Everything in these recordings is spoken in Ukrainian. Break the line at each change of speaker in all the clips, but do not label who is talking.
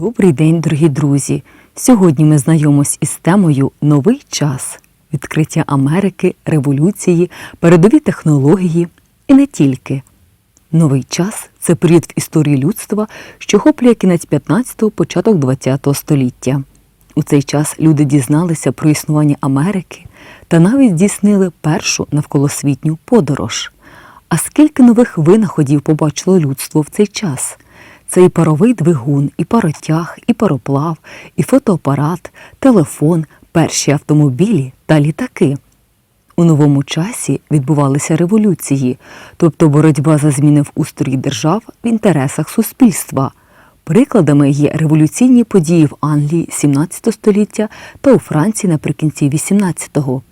Добрий день, дорогі друзі! Сьогодні ми знайомимось із темою Новий час відкриття Америки, революції, передові технології і не тільки. Новий час це період в історії людства, що охоплює кінець 15-го, початок 20-го століття. У цей час люди дізналися про існування Америки та навіть здійснили першу навколосвітню подорож. А скільки нових винаходів побачило людство в цей час? Це і паровий двигун, і паротяг, і пароплав, і фотоапарат, телефон, перші автомобілі та літаки. У новому часі відбувалися революції, тобто боротьба за зміни в устрої держав в інтересах суспільства. Прикладами є революційні події в Англії 17 століття та у Франції наприкінці 18-го.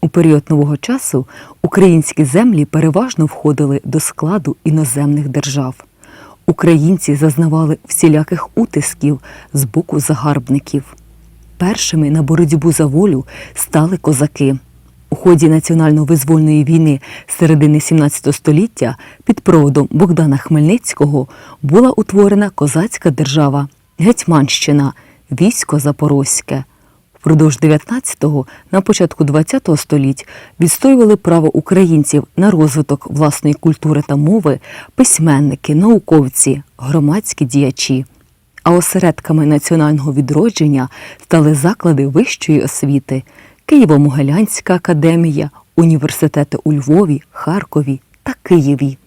У період нового часу українські землі переважно входили до складу іноземних держав. Українці зазнавали всіляких утисків з боку загарбників. Першими на боротьбу за волю стали козаки. У ході національно-визвольної війни середини 17 століття під проводом Богдана Хмельницького була утворена козацька держава Гетьманщина, військо Запорозьке. Впродовж 19-го, на початку 20-го століть відстоювали право українців на розвиток власної культури та мови письменники, науковці, громадські діячі. А осередками національного відродження стали заклади вищої освіти Києво-Могилянська академія, університети у Львові, Харкові та Києві.